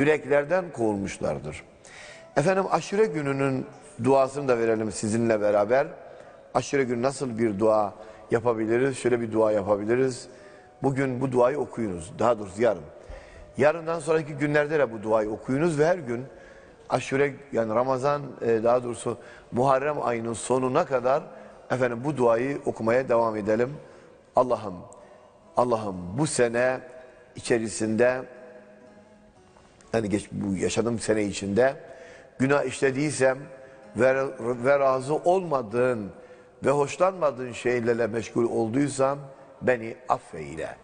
yüreklerden kovulmuşlardır. Efendim aşure gününün duasını da verelim sizinle beraber. Aşure günü nasıl bir dua yapabiliriz? Şöyle bir dua yapabiliriz. Bugün bu duayı okuyunuz. Daha doğrusu yarın. Yarından sonraki günlerde de bu duayı okuyunuz ve her gün aşure yani Ramazan e, daha doğrusu Muharrem ayının sonuna kadar efendim bu duayı okumaya devam edelim. Allah'ım Allah'ım bu sene içerisinde yani geç, bu yaşadığım sene içinde günah işlediysem ve, ve razı olmadığın ve hoşlanmadığın şeylerle meşgul olduysam beni affeyle.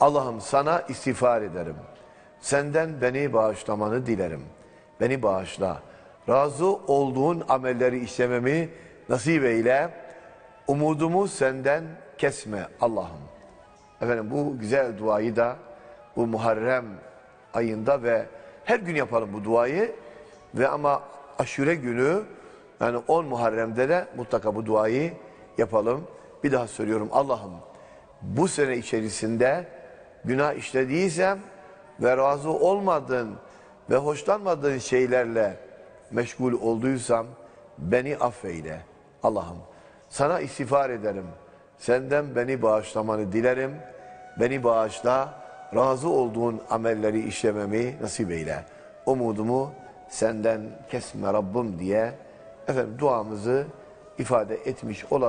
Allah'ım sana istiğfar ederim. Senden beni bağışlamanı dilerim. Beni bağışla. Razı olduğun amelleri işlememi nasip eyle. Umudumu senden kesme Allah'ım. Efendim bu güzel duayı da bu Muharrem ayında ve her gün yapalım bu duayı ve ama aşure günü yani 10 Muharrem'de de mutlaka bu duayı yapalım. Bir daha söylüyorum Allah'ım bu sene içerisinde günah işlediysem ve razı olmadığın ve hoşlanmadığın şeylerle meşgul olduysam beni affeyle Allah'ım. Sana istiğfar ederim. Senden beni bağışlamanı dilerim. Beni bağışla. Razı olduğun amelleri işlememi nasip eyle. Umudumu senden kesme Rabbim diye efendim duamızı ifade etmiş olalım.